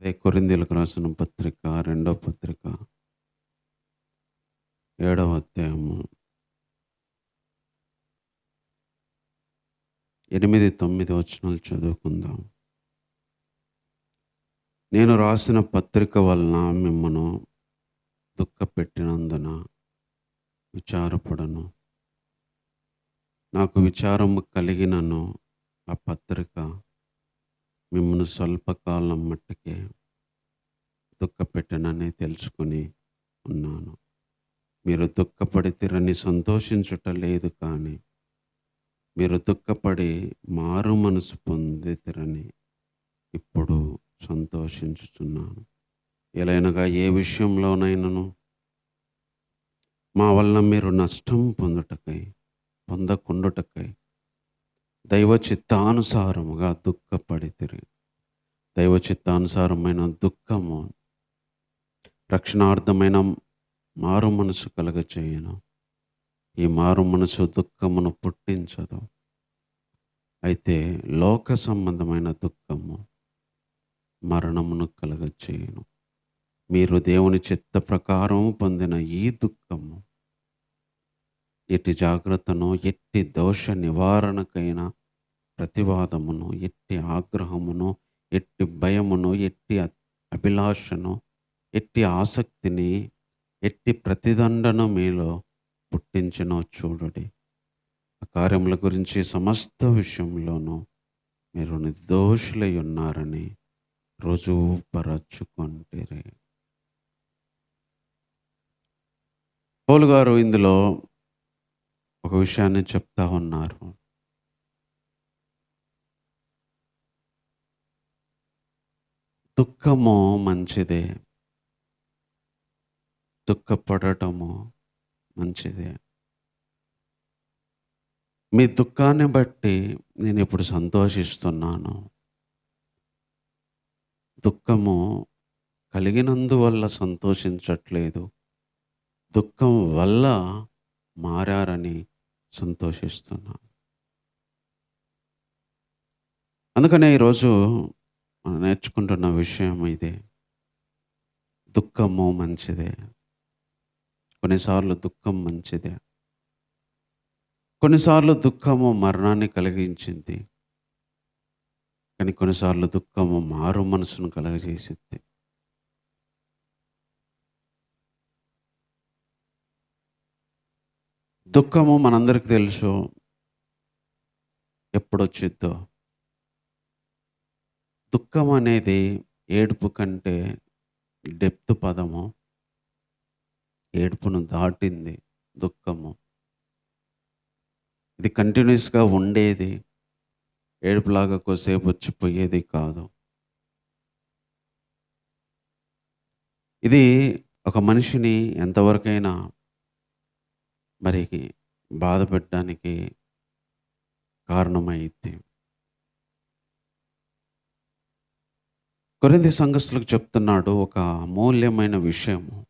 అదే కొరిందీలకు రాసిన పత్రిక రెండో పత్రిక ఏడవ అధ్యాయము. ఎనిమిది తొమ్మిది వచనాలు చదువుకుందాం. నేను రాసిన పత్రిక వలన మిమ్మను దుఃఖపెట్టినందున విచారపడను. నాకు విచారము కలిగినను ఆ పత్రిక మిమ్మల్ని స్వల్పకాలం మట్టుకే దుఃఖపెట్టనని తెలుసుకుని ఉన్నాను. మీరు దుఃఖపడితిరని సంతోషించుట లేదు కానీ మీరు దుఃఖపడి మారు మనసు పొందితిరని ఇప్పుడు సంతోషించుచున్నాను. ఎలైనగా ఏ విషయంలోనైనాను? మా వల్ల మీరు నష్టం పొందుటకై పొందకుండుటకై దైవ చిత్తానుసారముగా దుఃఖపడితిరి. దైవ చిత్తానుసారమైన దుఃఖము రక్షణార్థమైన మారు మనసు కలగచేయను. ఈ మారు మనసు దుఃఖమును పుట్టించదు. అయితే లోక సంబంధమైన దుఃఖము మరణమును కలగచేయను. మీరు దేవుని చిత్త ప్రకారం పొందిన ఈ దుఃఖము ఎట్టి జాగ్రత్తను ఎట్టి దోష నివారణకైన ప్రతివాదమును ఎట్టి ఆగ్రహమును ఎట్టి భయమును ఎట్టి అభిలాషను ఎట్టి ఆసక్తిని ఎట్టి ప్రతిదండను మీలో పుట్టించినో చూడుడి. ఆ కార్యముల గురించి సమస్త విషయంలోనూ మీరు నిర్దోషులై ఉన్నారని రుజువు పరచుకుంటే పౌలు గారు ఇందులో ఒక విషయాన్ని చెప్తా ఉన్నారు. దుఃఖము మంచిదే. దుఃఖపడటము మంచిదే. మీ దుఃఖాన్ని బట్టి నేను ఇప్పుడు సంతోషిస్తున్నాను. దుఃఖము కలిగినందువల్ల సంతోషించట్లేదు. దుఃఖం వల్ల మారారని సంతోషిస్తున్నాను. అందుకనే ఈరోజు మనం నేర్చుకుంటున్న విషయం ఇదే. దుఃఖము మంచిదే. కొన్నిసార్లు దుఃఖం మంచిదే. కొన్నిసార్లు దుఃఖము మరణాన్ని కలిగించింది. కానీ కొన్నిసార్లు దుఃఖము మారు మనసును కలగజేసింది. దుఃఖము మనందరికి తెలుసు. ఎప్పుడొచ్చిద్దో? దుఃఖం అనేది ఏడుపు కంటే డెప్త్ పదము. ఏడుపును దాటింది దుఃఖము. ఇది కంటిన్యూస్గా ఉండేది. ఏడుపులాగా కొద్దిసేపు వచ్చిపోయేది కాదు. ఇది ఒక మనిషిని ఎంతవరకైనా మరి బాధ పెట్టడానికి కారణమైంది కొరింది సంఘస్థులకు చెప్తున్నాడు ఒక అమూల్యమైన విషయము.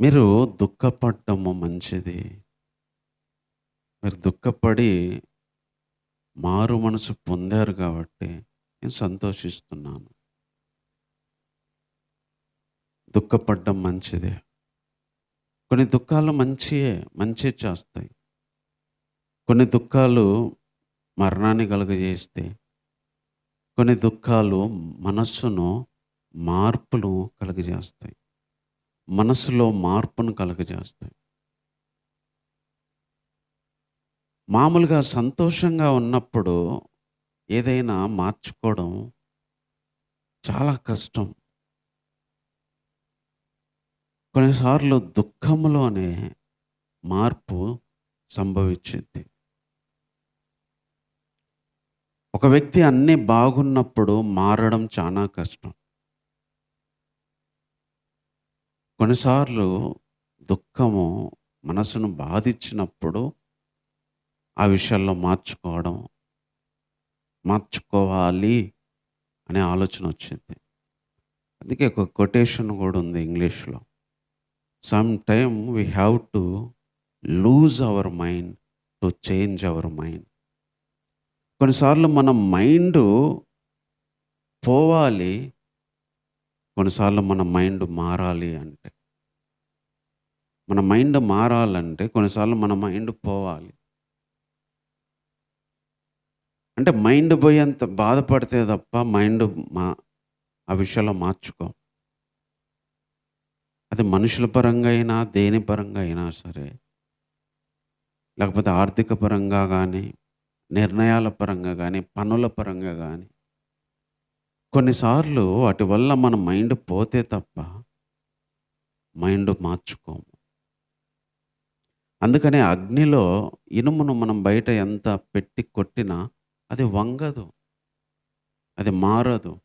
మీరు దుఃఖపడ్డము మంచిది. మీరు దుఃఖపడి మారు మనసు పొందారు కాబట్టి నేను సంతోషిస్తున్నాను. దుఃఖపడడం మంచిదే. కొన్ని దుఃఖాలు మంచియే మంచి చేస్తాయి. కొన్ని దుఃఖాలు మరణాన్ని కలుగజేస్తే కొన్ని దుఃఖాలు మనస్సును మార్పులు కలుగజేస్తాయి. మనస్సులో మార్పును కలుగజేస్తాయి. మామూలుగా సంతోషంగా ఉన్నప్పుడు ఏదైనా మార్చుకోవడం చాలా కష్టం. కొన్నిసార్లు దుఃఖంలోనే మార్పు సంభవించింది ఒక వ్యక్తి అన్నీ బాగున్నప్పుడు మారడం చాలా కష్టం. కొన్నిసార్లు దుఃఖము మనసును బాధించినప్పుడు ఆ విషయాల్లో మార్చుకోవడం మార్చుకోవాలి అనే ఆలోచన వచ్చింది. అందుకే ఒక కొటేషన్ కూడా ఉంది ఇంగ్లీష్లో. Some time we have to lose our mind to change our mind. కొన్నిసార్లు మన మైండ్ పోవాలి కొన్నిసార్లు మన మైండ్ మారాలి అంటే. మన మైండ్ మారాలంటే కొన్నిసార్లు మన మైండ్ పోవాలి. అంటే మైండ్ పోయేంత బాధపడితే తప్ప మైండ్ మా ఆ విషయాల్లో మార్చుకో. అది మనుషుల పరంగా అయినా దేని పరంగా అయినా సరే. లేకపోతే ఆర్థిక పరంగా కానీ నిర్ణయాల పరంగా కానీ పనుల పరంగా కానీ కొన్నిసార్లు వాటి వల్ల మన మైండ్ పోతే తప్ప మైండ్ మార్చుకోము. అందుకనే అగ్నిలో ఇనుమును మనం బయట ఎంత పెట్టి కొట్టినా అది వంగదు. అది మారదు.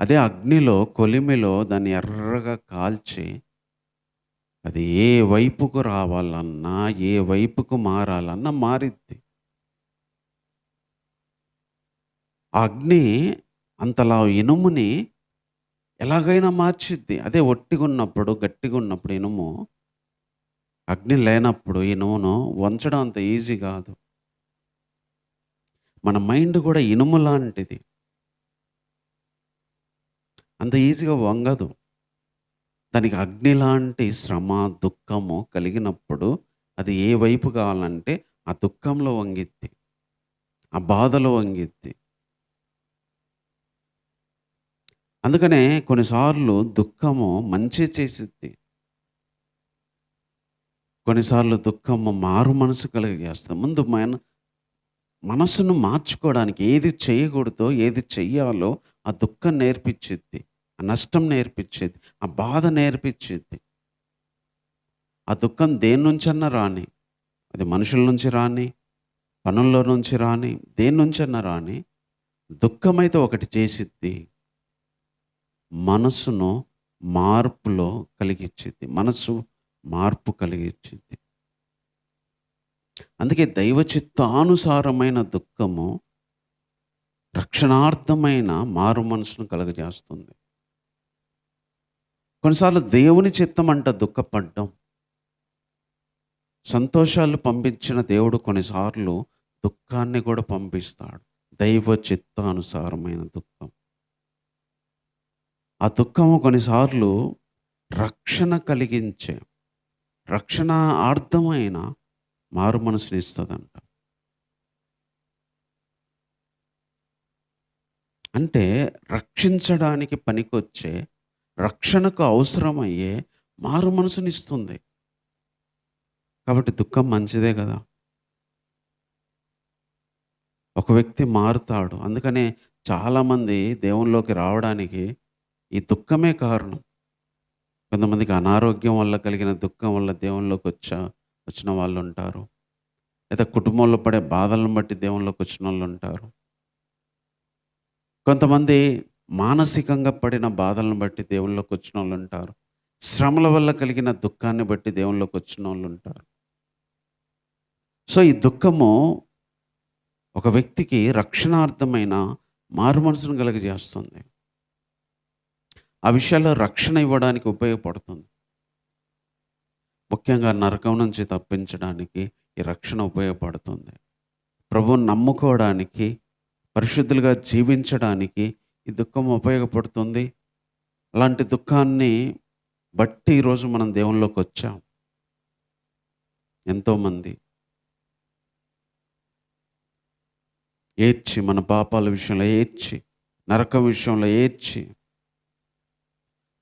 అదే అగ్నిలో కొలిమిలో దాన్ని ఎర్రగా కాల్చి అది ఏ వైపుకు రావాలన్నా ఏ వైపుకు మారాలన్నా మారిద్ది. అగ్ని అంతలా ఇనుముని ఎలాగైనా మార్చిద్ది. అదే ఒట్టిగా ఉన్నప్పుడు గట్టిగా ఉన్నప్పుడు ఇనుము. అగ్ని లేనప్పుడు ఇనుమును వంచడం అంత ఈజీ కాదు. మన మైండ్ కూడా ఇనుము లాంటిది. అంత ఈజీగా వంగదు. దానికి అగ్ని లాంటి శ్రమ దుఃఖము కలిగినప్పుడు అది ఏ వైపు కావాలంటే ఆ దుఃఖంలో వంగిద్ది ఆ బాధలో వంగిద్ది. అందుకనే కొన్నిసార్లు దుఃఖము మంచి చేసిద్ది. కొన్నిసార్లు దుఃఖము మారు మనసు కలిగేస్తుంది ముందు మన మనసును మార్చుకోవడానికి ఏది చేయకూడదో ఏది చెయ్యాలో ఆ దుఃఖం నేర్పించిద్ది ఆ నష్టం నేర్పించేది ఆ బాధ నేర్పించేది. ఆ దుఃఖం దేని నుంచన్నా రాని అది మనుషుల నుంచి రాని పనుల్లో నుంచి రాని దేని నుంచన్నా రాని దుఃఖమైతే ఒకటి చేసిద్ది మనసును మార్పులో కలిగించింది మనసు మార్పు కలిగించింది అందుకే దైవ చిత్తానుసారమైన దుఃఖము రక్షణార్థమైన మారు మనసును కలుగజేస్తుంది. కొన్నిసార్లు దేవుని చిత్తం అంట దుఃఖపడ్డం. సంతోషాలు పంపించిన దేవుడు కొన్నిసార్లు దుఃఖాన్ని కూడా పంపిస్తాడు. దైవ చిత్తానుసారమైన దుఃఖం. ఆ దుఃఖము కొన్నిసార్లు రక్షణ కలిగించే రక్షణ ఆర్థమైన మారు మనసుని ఇస్తుందంట. అంటే రక్షించడానికి పనికొచ్చే రక్షణకు అవసరమయ్యే మారు మనసునిస్తుంది కాబట్టి దుఃఖం మంచిదే కదా. ఒక వ్యక్తి మారుతాడు. అందుకనే చాలామంది దేవునిలోకి రావడానికి ఈ దుఃఖమే కారణం. కొంతమందికి అనారోగ్యం వల్ల కలిగిన దుఃఖం వల్ల దేవునిలోకి వచ్చా వచ్చిన వాళ్ళు ఉంటారు. లేదా కుటుంబంలో పడే బాధలను బట్టి దేవునిలోకి వచ్చిన వాళ్ళు ఉంటారు. కొంతమంది మానసికంగా పడిన బాధలను బట్టి దేవుళ్ళకి వచ్చిన వాళ్ళు ఉంటారు. శ్రమల వల్ల కలిగిన దుఃఖాన్ని బట్టి దేవుళ్ళకి వచ్చిన వాళ్ళు ఉంటారు. సో ఈ దుఃఖము ఒక వ్యక్తికి రక్షణార్థమైన మారు మనసును కలుగజేస్తుంది. ఆ విషయాల్లో రక్షణ ఇవ్వడానికి ఉపయోగపడుతుంది. ముఖ్యంగా నరకం నుంచి తప్పించడానికి ఈ రక్షణ ఉపయోగపడుతుంది. ప్రభువుని నమ్ముకోవడానికి పరిశుద్ధులుగా జీవించడానికి ఈ దుఃఖం ఉపయోగపడుతుంది. అలాంటి దుఃఖాన్ని బట్టి ఈరోజు మనం దేవునిలోకి వచ్చాం. ఎంతోమంది ఏడ్చి మన పాపాల విషయంలో ఏడ్చి నరకం విషయంలో ఏడ్చి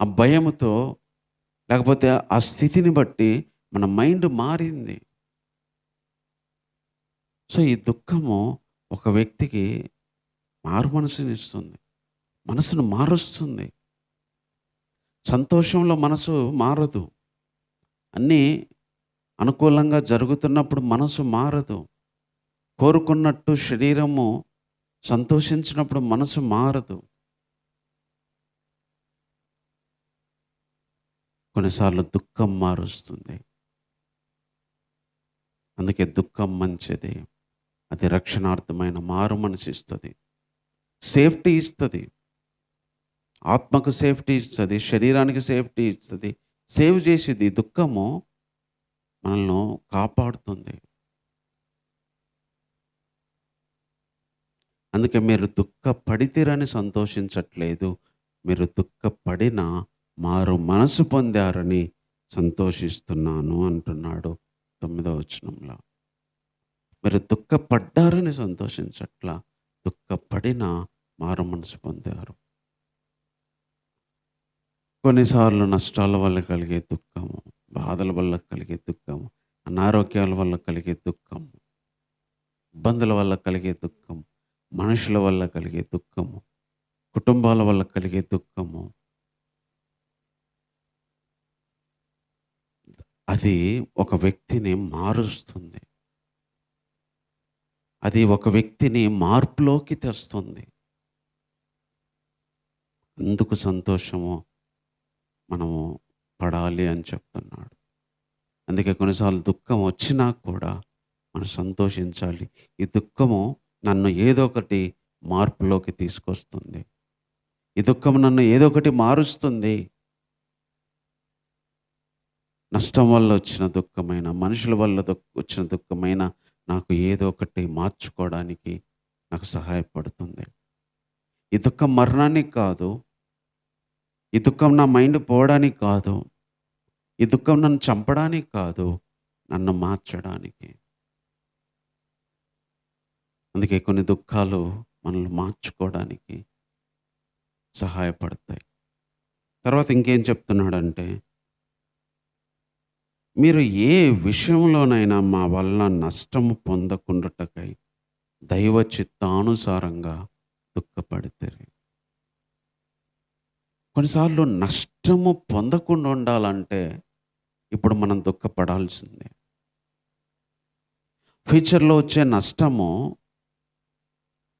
ఆ భయముతో లేకపోతే ఆ స్థితిని బట్టి మన మైండ్ మారింది. సో ఈ దుఃఖము ఒక వ్యక్తికి మారు మనసుని ఇస్తుంది మనసును మారుస్తుంది. సంతోషంలో మనసు మారదు. అన్నీ అనుకూలంగా జరుగుతున్నప్పుడు మనసు మారదు. కోరుకున్నట్టు శరీరము సంతోషించినప్పుడు మనసు మారదు. కొన్నిసార్లు దుఃఖం మారుస్తుంది. అందుకే దుఃఖం మంచిది. అది రక్షణార్థమైన మారు మనసు ఇస్తుంది. సేఫ్టీ ఇస్తుంది. ఆత్మకు సేఫ్టీ ఇస్తుంది శరీరానికి సేఫ్టీ ఇస్తుంది సేవ్ చేసేది దుఃఖము మనల్ని కాపాడుతుంది. అందుకే మీరు దుఃఖపడితేరని సంతోషించట్లేదు మీరు దుఃఖపడిన మారు మనసు పొందారని సంతోషిస్తున్నాను అంటున్నాడు తొమ్మిదవ వచనంలో. మీరు దుఃఖపడ్డారని సంతోషించట్లా దుఃఖపడిన మారు మనసు పొందారు. కొన్నిసార్లు నష్టాల వల్ల కలిగే దుఃఖము బాధల వల్ల కలిగే దుఃఖము అనారోగ్యాల వల్ల కలిగే దుఃఖము ఇబ్బందుల వల్ల కలిగే దుఃఖం మనుషుల వల్ల కలిగే దుఃఖము కుటుంబాల వల్ల కలిగే దుఃఖము. అది ఒక వ్యక్తిని మారుస్తుంది. అది ఒక వ్యక్తిని మార్పులోకి తెస్తుంది. అందుకు సంతోషము? మనము పడాలి అని చెప్తున్నాడు. అందుకే కొన్నిసార్లు దుఃఖం వచ్చినా కూడా మనం సంతోషించాలి. ఈ దుఃఖము నన్ను ఏదో ఒకటి మార్పులోకి తీసుకొస్తుంది. ఈ దుఃఖం నన్ను ఏదో ఒకటి మారుస్తుంది. నష్టం వల్ల వచ్చిన దుఃఖమైన మనుషుల వల్ల వచ్చిన దుఃఖమైన నాకు ఏదో ఒకటి మార్చుకోవడానికి నాకు సహాయపడుతుంది. ఈ దుఃఖం మరణానికి కాదు ఈ దుఃఖం నా మైండ్ పోవడానికి కాదు. ఈ దుఃఖం నన్ను చంపడానికి కాదు. నన్ను మార్చడానికి. అందుకే కొన్ని దుఃఖాలు మనల్ని మార్చుకోవడానికి సహాయపడతాయి. తర్వాత ఇంకేం చెప్తున్నాడంటే మీరు ఏ విషయంలోనైనా మా వల్ల నష్టము పొందకుండాటకై దైవ చిత్తానుసారంగా దుఃఖపడితే కొన్నిసార్లు నష్టము పొందకుండా ఉండాలంటే ఇప్పుడు మనం దుఃఖపడాల్సిందే. ఫ్యూచర్లో వచ్చే నష్టము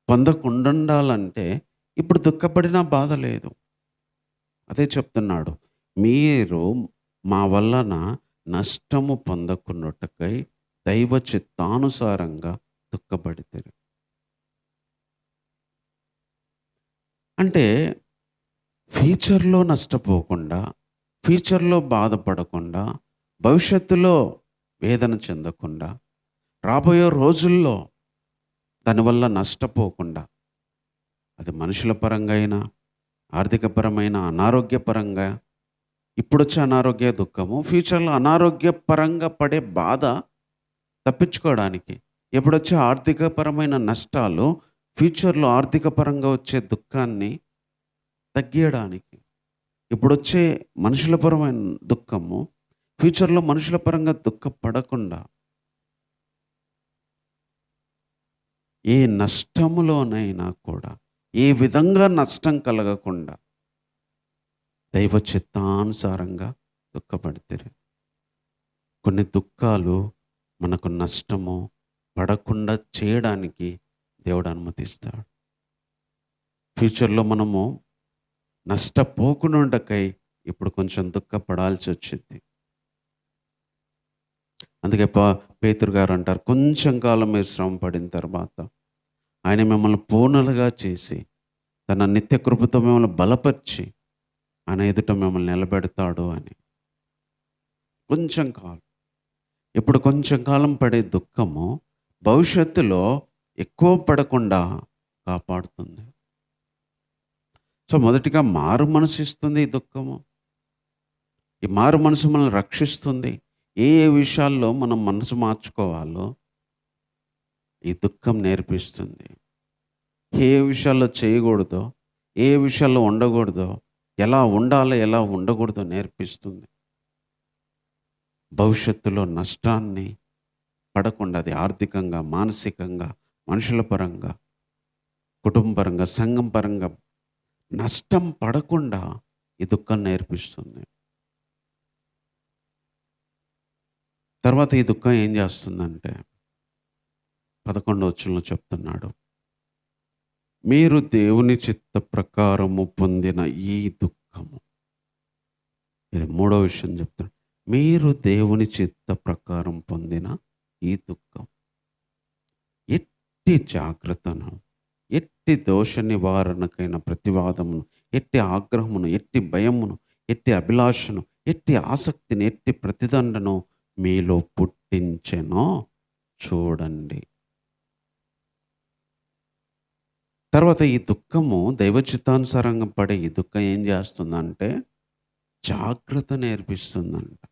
పొందకుండా ఉండాలంటే ఇప్పుడు దుఃఖపడినా బాధ లేదు. అదే చెప్తున్నాడు మీరు మా వలన నష్టము పొందకున్నట్టుకై దైవ చిత్తానుసారంగా దుఃఖపడితే అంటే ఫ్యూచర్లో నష్టపోకుండా ఫ్యూచర్లో బాధపడకుండా భవిష్యత్తులో వేదన చెందకుండా రాబోయే రోజుల్లో దానివల్ల నష్టపోకుండా అది మనుషుల పరంగా అయినా ఆర్థికపరమైన అనారోగ్యపరంగా ఇప్పుడొచ్చే అనారోగ్య దుఃఖము ఫ్యూచర్లో అనారోగ్యపరంగా పడే బాధ తప్పించుకోవడానికి ఎప్పుడొచ్చే ఆర్థికపరమైన నష్టాలు ఫ్యూచర్లో ఆర్థికపరంగా వచ్చే దుఃఖాన్ని తగ్గియడానికి. ఇప్పుడొచ్చే మనుషుల పరమైన దుఃఖము ఫ్యూచర్లో మనుషుల పరంగా దుఃఖపడకుండా ఏ నష్టములోనైనా కూడా ఏ విధంగా నష్టం కలగకుండా దైవ చిత్తానుసారంగా దుఃఖపడితే కొన్ని దుఃఖాలు మనకు నష్టము పడకుండా చేయడానికి దేవుడు అనుమతిస్తాడు. ఫ్యూచర్లో మనము నష్టపోకుండా ఇప్పుడు కొంచెం దుఃఖపడాల్సి వచ్చింది. అందుకే పా పేతురు గారు అంటారు కొంచెం కాలం మీరు శ్రమ పడిన తర్వాత ఆయన మిమ్మల్ని పూర్ణలుగా చేసి తన నిత్య కృపతో మిమ్మల్ని బలపరిచి ఆయన ఎదుట మిమ్మల్ని నిలబెడతాడు అని. కొంచెం కాలం. ఇప్పుడు కొంచెం కాలం పడే దుఃఖము భవిష్యత్తులో ఎక్కువ పడకుండా కాపాడుతుంది. సో మొదటిగా మారు మనసు ఇస్తుంది ఈ దుఃఖము. ఈ మారు మనసు మనల్ని రక్షిస్తుంది. ఏ ఏ విషయాల్లో మనం మనసు మార్చుకోవాలో ఈ దుఃఖం నేర్పిస్తుంది. ఏ విషయాల్లో చేయకూడదో ఏ విషయాల్లో ఉండకూడదో ఎలా ఉండాలో ఎలా ఉండకూడదో నేర్పిస్తుంది. భవిష్యత్తులో నష్టాన్ని పడకుండా అది ఆర్థికంగా మానసికంగా మనుషుల పరంగా కుటుంబపరంగా సంఘం పరంగా నష్టం పడకుండా ఈ దుఃఖం నేర్పిస్తుంది. తర్వాత ఈ దుఃఖం ఏం చేస్తుందంటే పదకొండు వచ్చంలో చెప్తున్నాడు. మీరు దేవుని చిత్త ప్రకారము పొందిన ఈ దుఃఖము. ఇది మూడో విషయం చెప్తున్నాడు. మీరు దేవుని చిత్త ప్రకారం పొందిన ఈ దుఃఖం. ఎట్టి జాగ్రత్తను ఎట్టి దోష నివారణకైన ప్రతివాదమును ఎట్టి ఆగ్రహమును ఎట్టి భయమును ఎట్టి అభిలాషను ఎట్టి ఆసక్తిని ఎట్టి ప్రతిదండను మీలో పుట్టించెనో చూడండి. తర్వాత ఈ దుఃఖము దైవచిత్తానుసారంగా పడే ఈ దుఃఖం ఏం చేస్తుందంటే జాగ్రత్త నేర్పిస్తుందంట.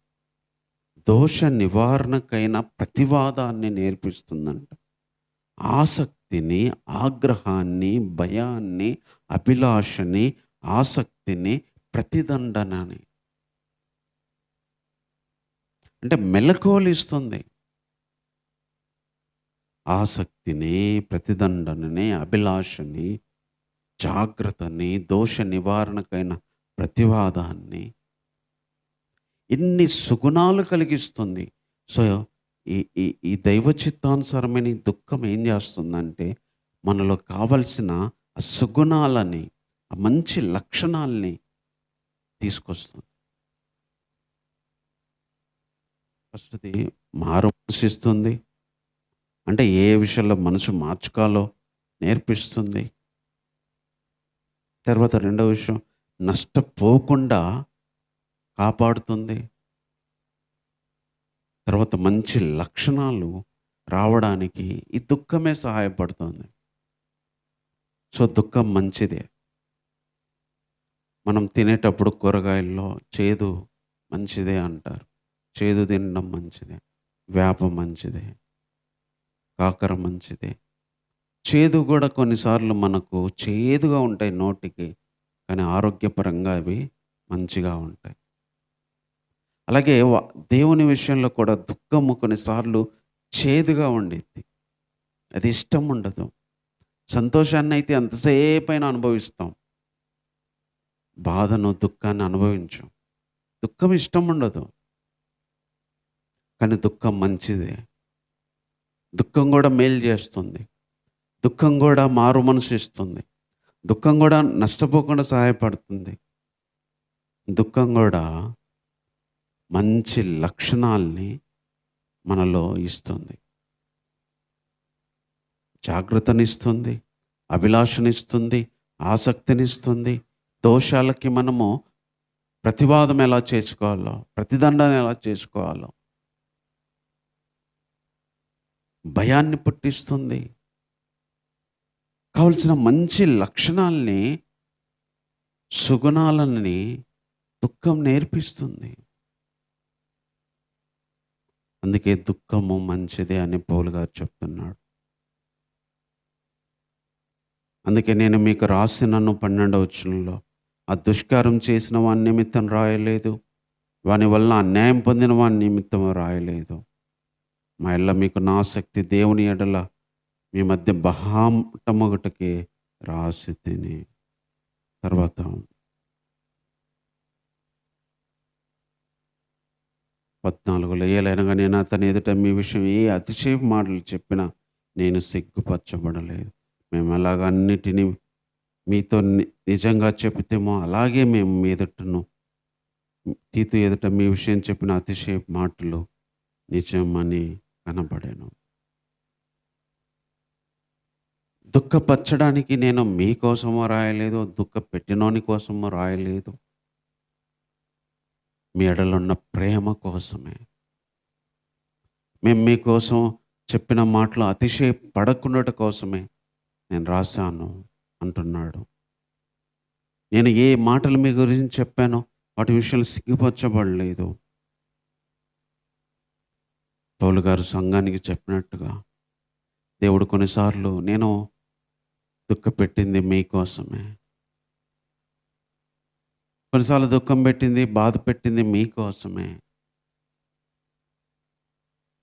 దోష నివారణకైన ప్రతివాదాన్ని నేర్పిస్తుందంట. ఆసక్తి ఆసక్తిని ఆగ్రహాన్ని భయాన్ని అభిలాషని ఆసక్తిని ప్రతిదండనని. అంటే మెలకువలిస్తుంది. ఆసక్తిని ప్రతిదండనని అభిలాషని జాగ్రత్తని దోష నివారణకైన ప్రతివాదాన్ని ఇన్ని సుగుణాలు కలిగిస్తుంది. సో ఈ ఈ ఈ దైవ చిత్తానుసారమైన ఈ దుఃఖం ఏం చేస్తుందంటే మనలో కావలసిన ఆ సుగుణాలని ఆ మంచి లక్షణాలని తీసుకొస్తుంది. ఫస్ట్ది మారు అంటే ఏ విషయంలో మనసు మార్చుకోవాలో నేర్పిస్తుంది. తర్వాత రెండో విషయం నష్టపోకుండా కాపాడుతుంది. తర్వాత మంచి లక్షణాలు రావడానికి ఈ దుఃఖమే సహాయపడుతుంది. సో దుఃఖం మంచిదే. మనం తినేటప్పుడు కూరగాయల్లో చేదు మంచిదే అంటారు. చేదు తినడం మంచిదే. వేప మంచిదే. కాకర మంచిదే. చేదు కూడా కొన్నిసార్లు మనకు చేదుగా ఉంటాయి నోటికి కానీ ఆరోగ్యపరంగా అవి మంచిగా ఉంటాయి. అలాగే దేవుని విషయంలో కూడా దుఃఖము కొన్నిసార్లు చేదుగా ఉండిద్ది. అది ఇష్టం ఉండదు. సంతోషాన్ని అయితే ఎంతసేపైనా అనుభవిస్తాం. బాధను దుఃఖాన్ని అనుభవించాం. దుఃఖం ఇష్టం ఉండదు. కానీ దుఃఖం మంచిదే. దుఃఖం కూడా మేలు చేస్తుంది. దుఃఖం కూడా మారు మనసు ఇస్తుంది. దుఃఖం కూడా నష్టపోకుండా సహాయపడుతుంది. దుఃఖం కూడా మంచి లక్షణాల్ని మనలో ఇస్తుంది. జాగ్రత్తనిస్తుంది అభిలాషనిస్తుంది ఆసక్తినిస్తుంది. దోషాలకి మనము ప్రతివాదం ఎలా చేసుకోవాలో ప్రతిదండన ఎలా చేసుకోవాలో భయాన్ని పుట్టిస్తుంది. కావలసిన మంచి లక్షణాల్ని సుగుణాలని దుఃఖం నేర్పిస్తుంది. అందుకే దుఃఖము మంచిదే అని పౌలు గారు చెప్తున్నాడు. అందుకే నేను మీకు రాసినను పన్నెండవ వచనంలో ఆ దుష్కారం చేసిన వాని నిమిత్తం రాయలేదు వాని వల్ల అన్యాయం పొందిన వాని నిమిత్తం రాయలేదు. మా ఇళ్ళ మీకు నా శక్తి దేవుని ఎడల మీ మధ్య బహాటమొగటకి రాసి తిని. తర్వాత పద్నాలుగులో ఏలైనగా నేను అతని ఎదుట మీ విషయం ఏ అతిశయ మాటలు చెప్పినా నేను సిగ్గుపరచబడలేదు. మేము అలాగ అన్నిటినీ మీతో నిజంగా చెప్తేమో అలాగే మేము మీ ఎదుటను తీతు ఎదుట మీ విషయం చెప్పిన అతిశయ మాటలు నిజమని కనబడాను. దుఃఖపరచడానికి నేను మీకోసమో రాయలేదు దుఃఖ పెట్టినోని కోసమో రాయలేదు. మీ ఎడలున్న ప్రేమ కోసమే. మేము మీకోసం చెప్పిన మాటలు అతిశయ పడకుండా కోసమే నేను రాశాను అంటున్నాడు. నేను ఏ మాటలు మీ గురించి చెప్పానో వాటి విషయాలు సిగ్గుపరచబడలేదు. పౌలు గారు సంఘానికి చెప్పినట్టుగా దేవుడు కొన్నిసార్లు నేను దుఃఖ పెట్టింది మీకోసమే. కొన్నిసార్లు దుఃఖం పెట్టింది బాధ పెట్టింది మీకోసమే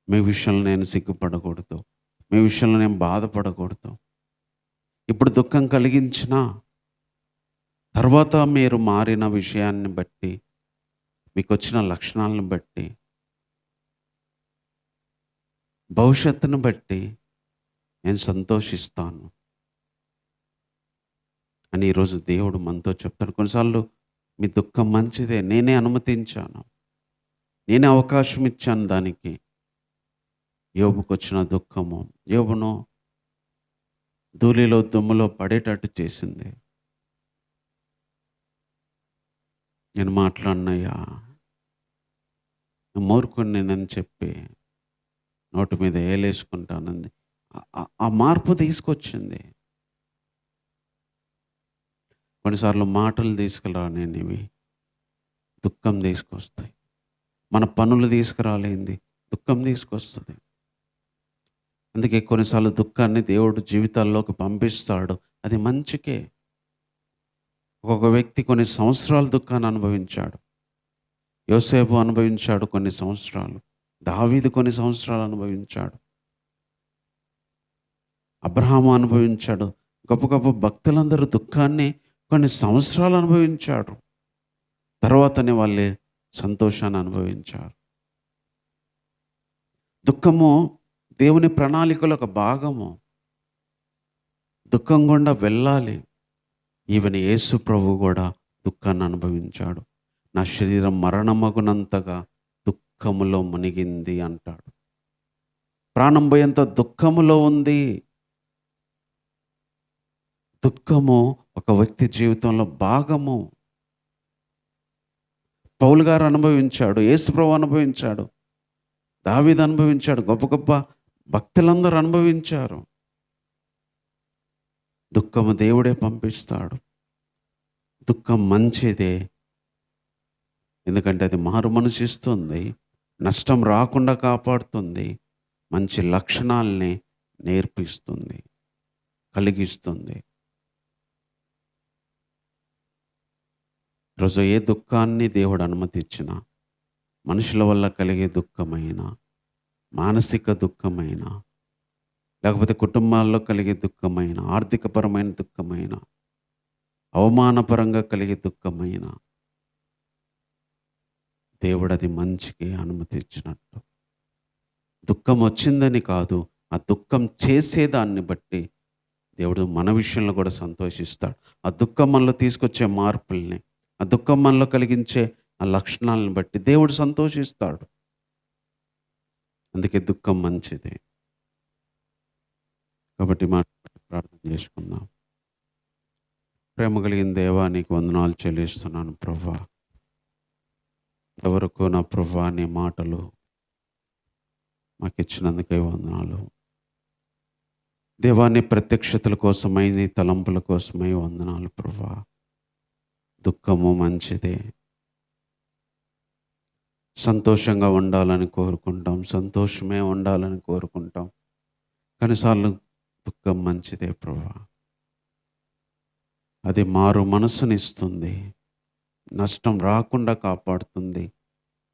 మీ విషయంలో నేను సిగ్గుపడకూడదు. మీ విషయంలో నేను బాధపడకూడదు. ఇప్పుడు దుఃఖం కలిగించిన తర్వాత మీరు మారిన విషయాన్ని బట్టి మీకు వచ్చిన లక్షణాలను బట్టి భవిష్యత్తును బట్టి నేను సంతోషిస్తాను. అని ఈరోజు దేవుడు మనతో చెప్తాడు. కొన్నిసార్లు మీ దుఃఖం మంచిదే. నేనే అనుమతించాను. నేనే అవకాశం ఇచ్చాను దానికి. యోబుకు వచ్చిన దుఃఖము. యోబును ధూళిలో దుమ్ములో పడేటట్టు చేసింది. నేను మాట్లాడినయ్యా మూర్ఖుని నేనని చెప్పి నోటి మీద ఏలేసుకుంటానంది ఆ మార్పు తీసుకొచ్చింది. కొన్నిసార్లు మాటలు తీసుకురాలేనివి దుఃఖం తీసుకొస్తాయి. మన పనులు తీసుకురాలేంది దుఃఖం తీసుకొస్తుంది. అందుకే కొన్నిసార్లు దుఃఖాన్ని దేవుడు జీవితాల్లోకి పంపిస్తాడు. అది మంచికే. ఒక్కొక్క వ్యక్తి కొన్ని సంవత్సరాలు దుఃఖాన్ని అనుభవించాడు. యోసేపు అనుభవించాడు కొన్ని సంవత్సరాలు. దావీదు కొన్ని సంవత్సరాలు అనుభవించాడు. అబ్రహాము అనుభవించాడు. గొప్ప గొప్ప భక్తులందరూ దుఃఖాన్ని కొన్ని సంవత్సరాలు అనుభవించాడు. తర్వాతనే వాళ్ళే సంతోషాన్ని అనుభవించారు. దుఃఖము దేవుని ప్రణాళికలో ఒక భాగము. దుఃఖం గుండా వెళ్ళాలి. ఈవెన్ యేసు ప్రభు కూడా దుఃఖాన్ని అనుభవించాడు. నా శరీరం మరణమగునంతగా దుఃఖములో మునిగింది అంటాడు. ప్రాణం పోయేంత దుఃఖములో ఉంది. దుఃఖము ఒక వ్యక్తి జీవితంలో భాగము. పౌలు గారు అనుభవించాడు యేసుప్రభు అనుభవించాడు దావీదు అనుభవించాడు గొప్ప గొప్ప భక్తులందరూ అనుభవించారు. దుఃఖము దేవుడే పంపిస్తాడు. దుఃఖం మంచిదే. ఎందుకంటే అది మారు మనసిస్తుంది నష్టం రాకుండా కాపాడుతుంది మంచి లక్షణాలని నేర్పిస్తుంది కలిగిస్తుంది. ఈరోజు ఏ దుఃఖాన్ని దేవుడు అనుమతించిన మనుషుల వల్ల కలిగే దుఃఖమైన మానసిక దుఃఖమైన లేకపోతే కుటుంబాల్లో కలిగే దుఃఖమైన ఆర్థికపరమైన దుఃఖమైన అవమానపరంగా కలిగే దుఃఖమైన దేవుడు అది మంచికి అనుమతించినట్టు. దుఃఖం వచ్చిందని కాదు ఆ దుఃఖం చేసేదాన్ని బట్టి దేవుడు మన విషయంలో కూడా సంతోషిస్తాడు. ఆ దుఃఖం మనలో తీసుకొచ్చే మార్పుల్ని ఆ దుఃఖం మనలో కలిగించే ఆ లక్షణాలను బట్టి దేవుడు సంతోషిస్తాడు. అందుకే దుఃఖం మంచిది. కాబట్టి మా ప్రార్థన చేసుకుందాం. ప్రేమ కలిగిన దేవా నీకు వందనాలు చెల్లిస్తున్నాను ప్రభా. ఎవరికో నా ప్రభా నీ మాటలు మాకు ఇచ్చినందుకే వందనాలు దేవాన్ని ప్రత్యక్షతల కోసమై నీ తలంపుల కోసమై వందనాలు ప్రభా. దుఃఖము మంచిదే. సంతోషంగా ఉండాలని కోరుకుంటాం. సంతోషమే ఉండాలని కోరుకుంటాం. కొన్నిసార్లు దుఃఖం మంచిదే ప్రభా. అది మారు మనసునిస్తుంది నష్టం రాకుండా కాపాడుతుంది.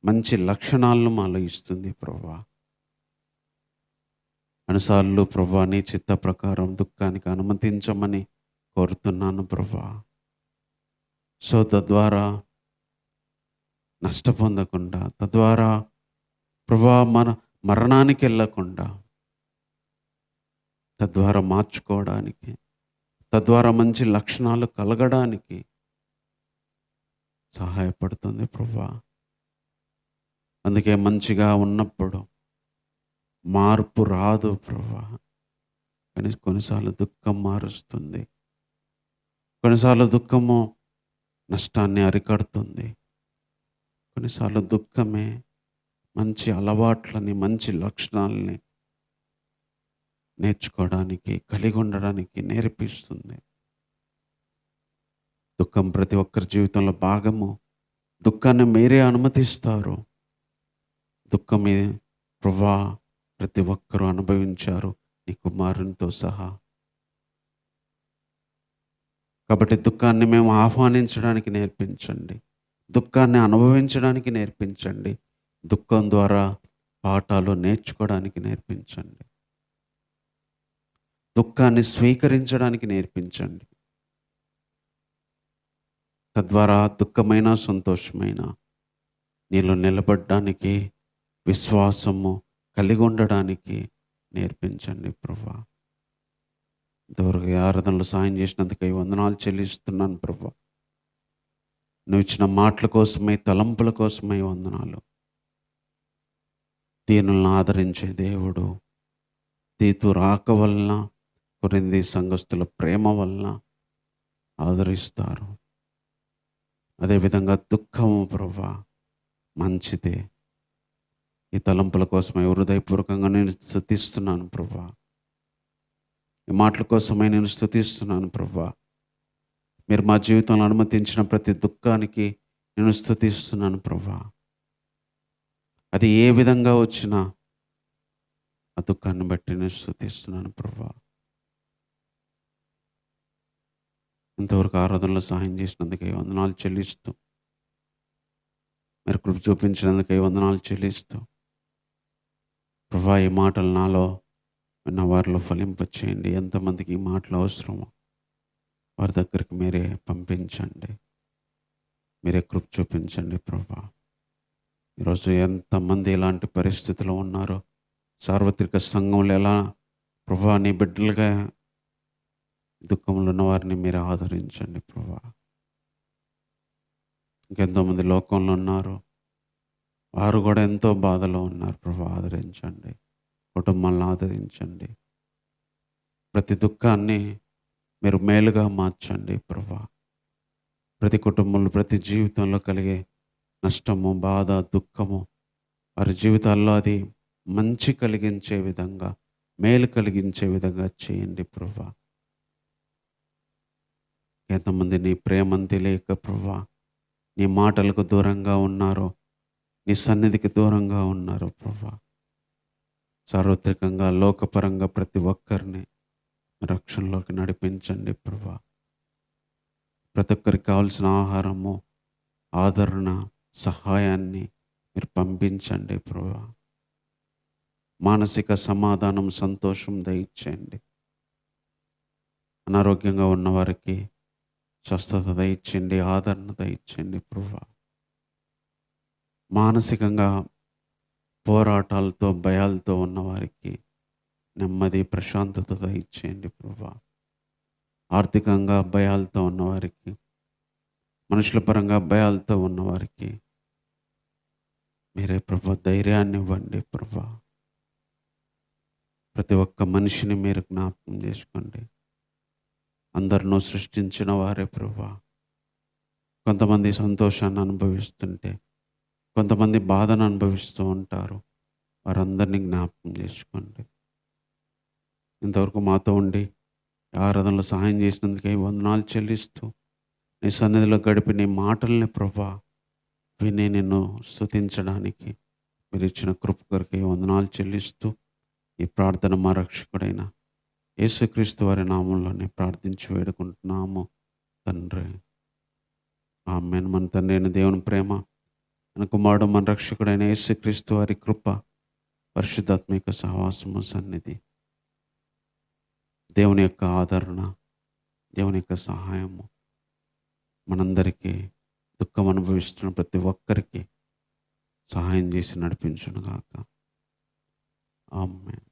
మంచి లక్షణాలను మాలో ఇస్తుంది ప్రభా. అనుసార్లు ప్రభా నీ చిత్త ప్రకారం దుఃఖానికి అనుమతించమని కోరుతున్నాను ప్రభా. సో తద్వారా నష్టపొందకుండా తద్వారా ప్రభా మన మరణానికి వెళ్ళకుండా తద్వారా మార్చుకోవడానికి తద్వారా మంచి లక్షణాలు కలగడానికి సహాయపడుతుంది ప్రభా. అందుకే మంచిగా ఉన్నప్పుడు మార్పు రాదు ప్రభా. కానీ కొన్నిసార్లు దుఃఖం మారుస్తుంది. కొన్నిసార్లు దుఃఖము నష్టాన్ని అరికడుతుంది. కొన్నిసార్లు దుఃఖమే మంచి అలవాట్లని మంచి లక్షణాలని నేర్చుకోవడానికి కలిగి ఉండడానికి నేర్పిస్తుంది. దుఃఖం ప్రతి ఒక్కరి జీవితంలో భాగము. దుఃఖాన్ని మీరే అనుమతిస్తారు. దుఃఖమే ప్రభా ప్రతి ఒక్కరూ అనుభవించారు. నీ కుమారునితో సహా కాబట్టి దుఃఖాన్ని మేము ఆహ్వానించడానికి నేర్పించండి. దుఃఖాన్ని అనుభవించడానికి నేర్పించండి. దుఃఖం ద్వారా పాఠాలు నేర్చుకోవడానికి నేర్పించండి. దుఃఖాన్ని స్వీకరించడానికి నేర్పించండి. తద్వారా దుఃఖమైన సంతోషమైన నీలో నిలబడడానికి విశ్వాసము కలిగి ఉండడానికి నేర్పించండి ప్రభా. ఇంతవరకు ఆరాధనలు ఆరాధనలో సాయం చేసినందుకు ఈ వందనాలు చెల్లిస్తున్నాను ప్రభా. నువ్వు ఇచ్చిన మాటల కోసమై తలంపుల కోసమై వందనాలు. దీనులను ఆదరించే దేవుడు తీతు రాక వలన కొరింది సంఘస్థుల ప్రేమ వలన ఆదరిస్తారు. అదేవిధంగా దుఃఖము ప్రభా మంచిదే. ఈ తలంపుల కోసమై హృదయపూర్వకంగా నేను స్థుతిస్తున్నాను ప్రభా. ఈ మాటల కోసమై నేను స్థుతిస్తున్నాను ప్రభా. మీరు మా జీవితంలో అనుమతించిన ప్రతి దుఃఖానికి నేను స్థుతిస్తున్నాను ప్రభా. అది ఏ విధంగా వచ్చినా ఆ దుఃఖాన్ని బట్టి నేను స్థుతిస్తున్నాను ప్రభా. ఇంతవరకు ఆరాధనలో సహాయం చేసినందుకే వందనాలు చెల్లిస్తూ మీరు కృప చూపించినందుకే వందనాలు చెల్లిస్తూ ప్రభా ఈ మాటలు నాలో విన్న వారిలో ఫలింపచేయండి. ఎంతమందికి ఈ మాటలు అవసరమో వారి దగ్గరికి మీరే పంపించండి. మీరే కృప చూపించండి ప్రభా. ఈరోజు ఎంతమంది ఇలాంటి పరిస్థితిలో ఉన్నారో సార్వత్రిక సంఘంలో ఎలా ప్రభా నీ బిడ్డలుగా దుఃఖంలో ఉన్న వారిని మీరు ఆదరించండి ప్రభా. ఇంకెంతోమంది లోకంలో ఉన్నారు వారు కూడా ఎంతో బాధలో ఉన్నారు ప్రభా. ఆదరించండి. కుటుంబాలను ఆదరించండి ప్రతి దుఃఖాన్ని మీరు మేలుగా మార్చండి ప్రభా. ప్రతి కుటుంబంలో ప్రతి జీవితంలో కలిగే నష్టము బాధ దుఃఖము వారి జీవితాల్లో అది మంచి కలిగించే విధంగా మేలు కలిగించే విధంగా చేయండి ప్రభా. ఎంతమంది నీ ప్రేమను తెలియక ప్రభా నీ మాటలకు దూరంగా ఉన్నారో నీ సన్నిధికి దూరంగా ఉన్నారు ప్రభా. సార్వత్రికంగా లోకపరంగా ప్రతి ఒక్కరిని రక్షణలోకి నడిపించండి ప్రభా. ప్రతి ఒక్కరికి కావాల్సిన ఆహారము ఆదరణ సహాయాన్ని మీరు పంపించండి ప్రభా. మానసిక సమాధానం సంతోషం దయచేయండి. అనారోగ్యంగా ఉన్నవారికి స్వస్థత దయచేయండి ఆదరణ దయచేయండి ప్రభా. మానసికంగా పోరాటాలతో భయాలతో ఉన్నవారికి నెమ్మది ప్రశాంతత దయచేయండి ప్రభా. ఆర్థికంగా భయాలతో ఉన్నవారికి మనుషుల పరంగా భయాలతో ఉన్నవారికి మీరే ప్రభా ధైర్యాన్ని ఇవ్వండి ప్రభా. ప్రతి ఒక్క మనిషిని మీరు జ్ఞాపకం చేసుకోండి. అందరినూ సృష్టించిన వారే ప్రభా. కొంతమంది సంతోషాన్ని అనుభవిస్తుంటే కొంతమంది బాధను అనుభవిస్తూ ఉంటారు. వారందరినీ జ్ఞాపకం చేసుకోండి. ఇంతవరకు మాతో ఉండి ఆరాధనలో సహాయం చేసినందుకే వందనాలు చెల్లిస్తూ నీ సన్నిధిలో గడిపి నీ మాటల్ని ప్రభా విని నిన్ను స్థుతించడానికి మీరు ఇచ్చిన కృప కొరకే వందనాలు చెల్లిస్తూ ఈ ప్రార్థన మా రక్షకుడైన యేసుక్రీస్తు వారి నామంలోనే ప్రార్థించి వేడుకుంటున్నాము తండ్రి. ఆమెను. మన తండ్రి అయిన దేవుని ప్రేమ మన కుమారుడు మన రక్షకుడైన యేసుక్రీస్తు వారి కృప పరిశుద్ధాత్మిక సహవాసము సన్నిధి. దేవుని యొక్క ఆదరణ దేవుని యొక్క సహాయము మనందరికీ దుఃఖం అనుభవిస్తున్న ప్రతి ఒక్కరికి సహాయం చేసి నడిపించును గాక. ఆమె